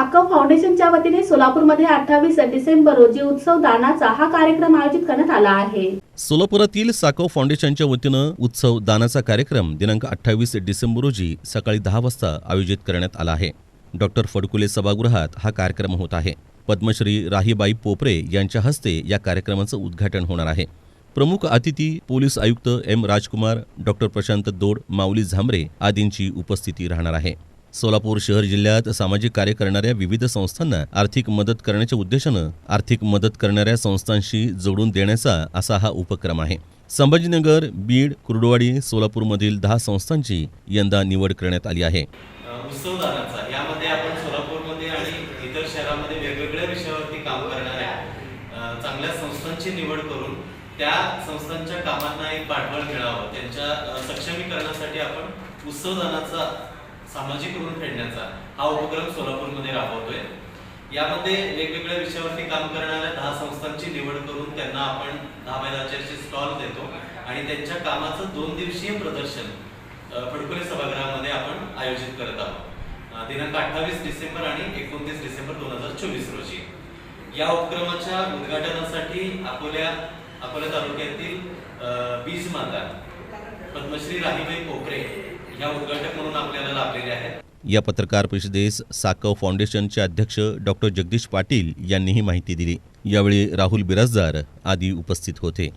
साकव फाउंडेशनच्या वतीने सोलापूरमध्ये अठ्ठावीस डिसेंबर रोजी उत्सव दानाचा हा कार्यक्रम आयोजित करण्यात आला आहे. सोलापुरातील साकव फाउंडेशनच्या वतीनं उत्सव दानाचा कार्यक्रम दिनांक अठ्ठावीस डिसेंबर रोजी सकाळी दहा वाजता आयोजित करण्यात आला आहे. डॉक्टर फडकुले सभागृहात हा कार्यक्रम होत आहे. पद्मश्री राहीबाई पोपरे यांच्या हस्ते या कार्यक्रमाचं उद्घाटन होणार आहे. प्रमुख अतिथी पोलीस आयुक्त एम राजकुमार डॉक्टर प्रशांत दोड माऊली झांबरे आदींची उपस्थिती राहणार आहे. सोलापूर शहर जिल्ह्यात सामाजिक कार्य करणाऱ्या विविध संस्थांना आर्थिक मदत करण्याच्या उद्देशानं आर्थिक मदत करणाऱ्या संस्थांशी जोडून देण्याचा असा हा उपक्रम आहे. संभाजीनगर बीड कुर्डवाडी सोलापूरमधील दहा संस्थांची यंदा निवड करण्यात आली आहे. उत्सवदानाचा यामध्ये आपण सोलापूरमध्ये आणि इतर शहरामध्ये वेगवेगळ्या विषयावरती काम करणाऱ्या चांगल्या संस्थांची निवड करून त्या संस्थांच्या कामांना एक पाठबळ मिळावं. त्यांच्या सक्षमीकरणासाठी आपण उत्सवदानाचा सामाजिक ऋण फेडण्याचा हा उपक्रम सोलापूरमध्ये राबवतोय. यामध्ये वेगवेगळ्या विषयावरती काम करणाऱ्या दहा संस्थांची निवड करून त्यांना आपण दहा बाय स्टॉल देतो आणि त्यांच्या कामाचं दोन दिवसीय प्रदर्शन फडकुले सभागृहामध्ये आपण आयोजित करत आहोत. दिनांक अठ्ठावीस डिसेंबर आणि एकोणतीस डिसेंबर दोन हजार चोवीस रोजी. या उपक्रमाच्या उद्घाटनासाठी अकोल्या अकोला तालुक्यातील बीज माता पद्मश्री राहीबाई पोखरे या उद्घाटक म्हणून आपल्याला लाभलेले आहेत. या पत्रकार परिषदेस साकव फाउंडेशनचे अध्यक्ष डॉक्टर जगदीश पाटील यांनी ही माहिती दिली. यावेळी राहुल बिराजदार आदी उपस्थित होते.